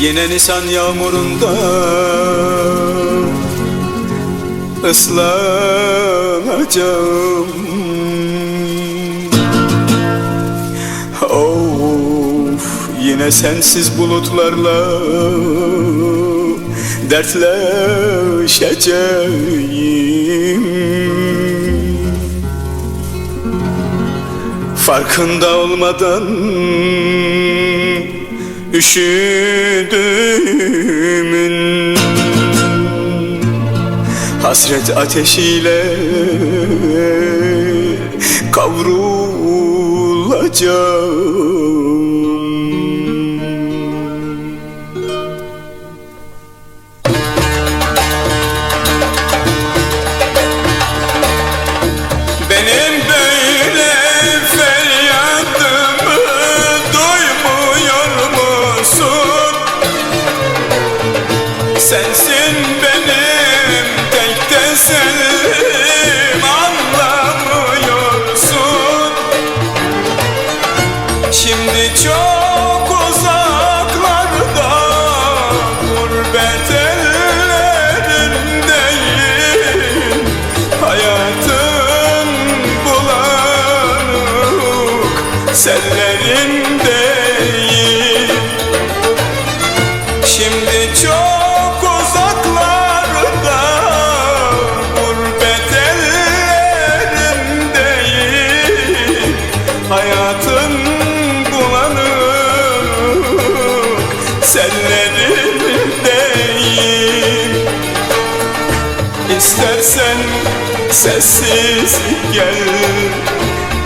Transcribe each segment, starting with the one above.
Yine Nisan yağmurunda ıslanacağım Of yine sensiz bulutlarla dertleşeceğim. Farkında olmadan üşüdüğümün Hasret ateşiyle kavrulacağım sellerindeyim. Şimdi çok uzaklarda gurbet ellerindeyim. Hayatın bulanık sellerindeyim. İstersen sessiz gel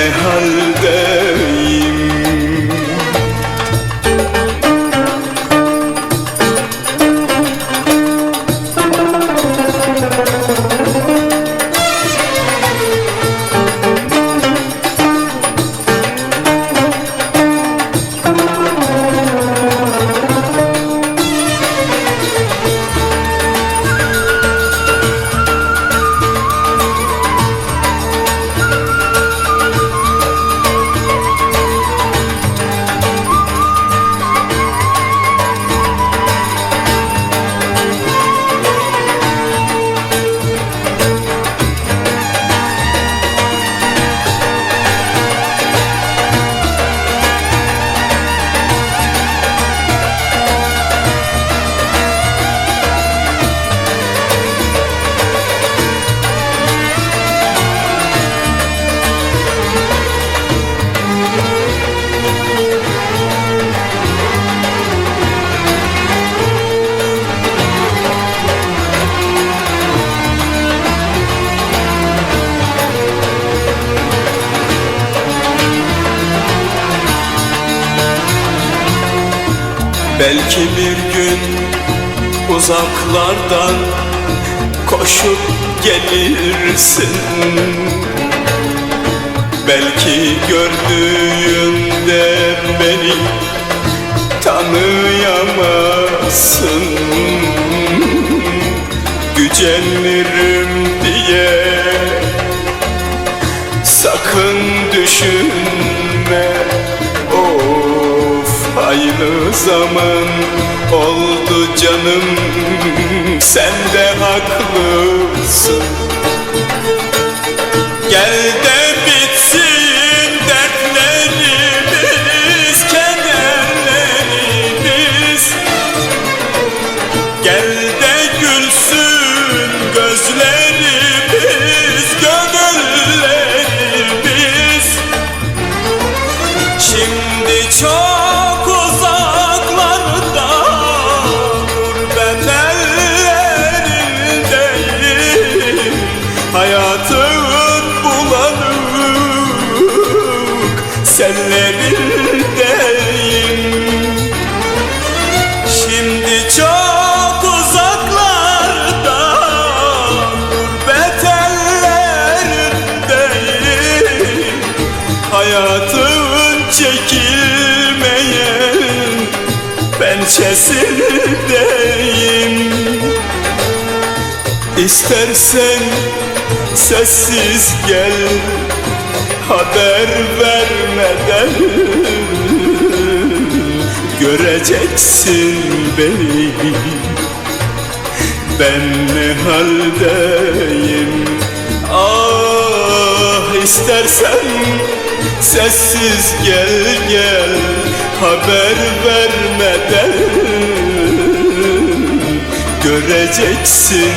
Ben Belki bir gün uzaklardan koşup gelirsin. Belki gördüğünde beni tanıyamazsın. Gücenirim diye sakın düşünme zaman oldu canım Sen de haklısın. Gel de pençesindeyim. İstersen sessiz gel Haber vermeden. Göreceksin beni. Ben ne haldeyim? Ah istersen sessiz gel gel Haber vermeden. Göreceksin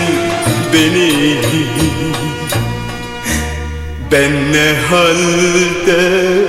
beni. Ben ne haldeyim